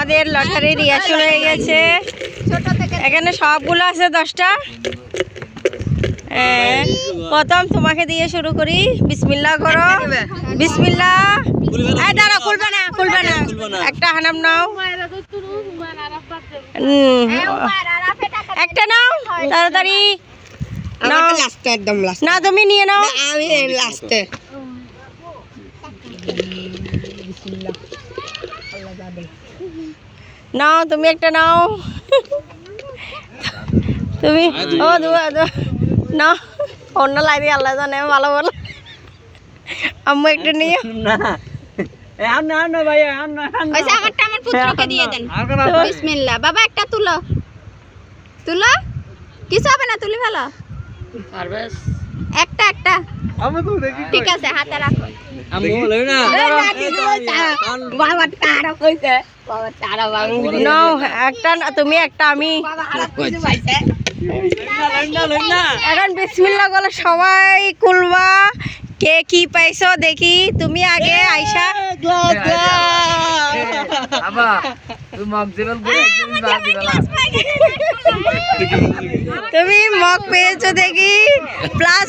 আমাদের লটারি রিয়া হয়ে গেছে। এখানে সবগুলো আছে দশটা। হ্যাঁ, প্রথম তোমাকে দিয়ে শুরু করি। বিসমিল্লা করো। বিসমিল্লা দাঁড়া খুলবে না খুলবে না। একটা হানাম নাও। একটা নাও তাড়াতাড়ি। নাও। একদম লাস্ট না তুমি নিয়ে নাও। আমি লাস্টে নাও তুমি একটা নাও। তুমি ও দুয়া দুয়া নাও অন্য লাইনে আল্লাহ জানে ভালো বলো। আম্মু একটা নিয়ে। আমারটা আমার পুত্রকে দিয়ে দেন। বিসমিল্লাহ। বাবা একটা তুলো। তুলো? কিছু হবে না তুলি ভালো? একটা একটা। ঠিক আছে হাতে রাখো। বাবা তারা কইছে বাবা তারা বাবা নাও একটা না, তুমি একটা আমি। এখন বিসমিল্লাহ বলে সবাই খুলবা কে কি পাইছো দেখি। তুমি আগে আইসা। তুমি মগ পেয়েছ দেখি। প্লাস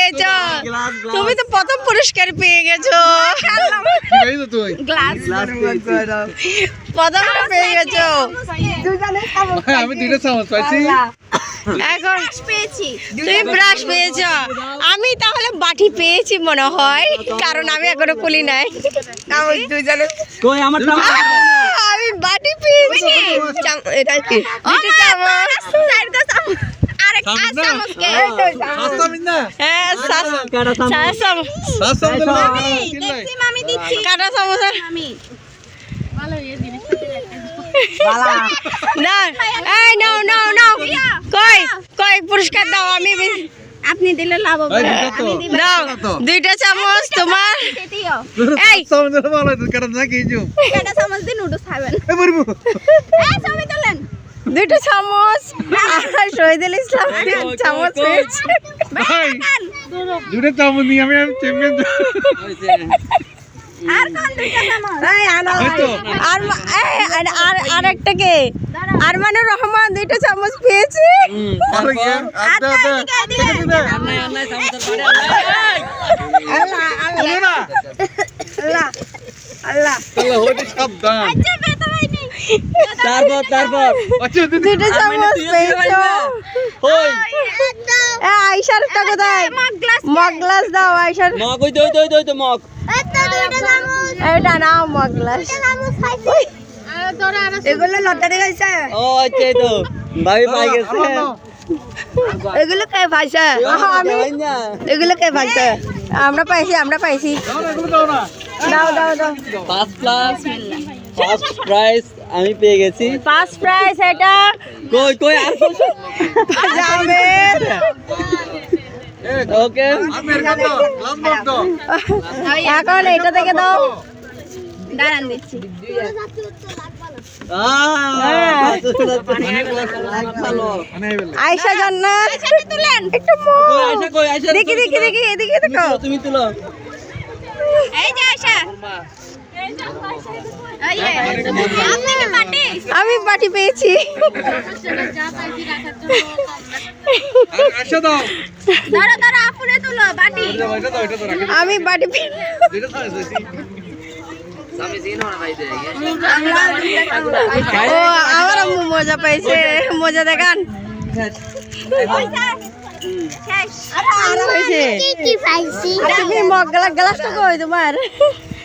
তুমি তো প্রথম পুরস্কার পেয়ে গেছো। গ্লাস প্রথমটা পেয়ে গেছো। আমি দুইটা চামচ পাইছি। এখন তুমি ব্রাশ পেয়েছ। আমি তাহলে বাটি পেয়েছি মনে হয় কারণ আমি এখনও খুলি নাই। আমি বাটি পেয়েছি। এটা কি? হ্যাঁ দিচ্ছি। কাটা চামচ না এই নাও নাও নাও। কই কই পুরস্কার দাও আমি আপনি দিলে লাভ হবে। দাও দুইটা চামচ তোমার। এই। চামচ ভালো হইতো না কি জু চামচ দিন নুডলস খাবেন। বলব এই দুইটা চামচ। আর শহীদুল ইসলাম চামচ পেয়েছে। দুটো চামচ নিয়ে আমি আমি চ্যাম্পিয়ন আর একটা কে? আরমানুর রহমান দুইটা চামচ পেয়েছে। আল্লাহ আল্লাহ তারপর তারপর। আচ্ছা দুইটা চামচ পেয়েছ। ওই এ আইসার টা কোথায়? মগ গ্লাস মগ গ্লাস দাও আইসার মগ ওই দই দই দই তো মগ। এটা নাও মগ গ্লাস এগুলো লটারি খাইছে? ও আচ্ছা তো। ভাবি পাই গেছে। এগুলো কে পাইছে আমি এগুলো কে আমরা পাইছি আমরা পাইছি। এগুলো দাও দাও দাও দাও। ফার্স্ট ক্লাস ফার্স্ট প্রাইজ আমি পেয়ে গেছি। ফার্স্ট প্রাইজ এটা। কই কই আর জামের ওকে এখন এটা থেকে দাও। দাঁড়ান দিচ্ছি। ভালো এই বেলা আয়শা জান্নাত তুলেন একটু কই মুখ। আয়শা কই আয়শা দেখি দেখি দেখি এদিকে দেখো। তুমি তুলো। এই যে আয়শা। আমি বাটি পেয়েছি। আমি বাটি ও আমার মজা পাইছে মজা দেখান। শেষ। হয়েছে কি পাইছি? আর তুমি মগ গ্লাস গ্লাসটা কই তোমার?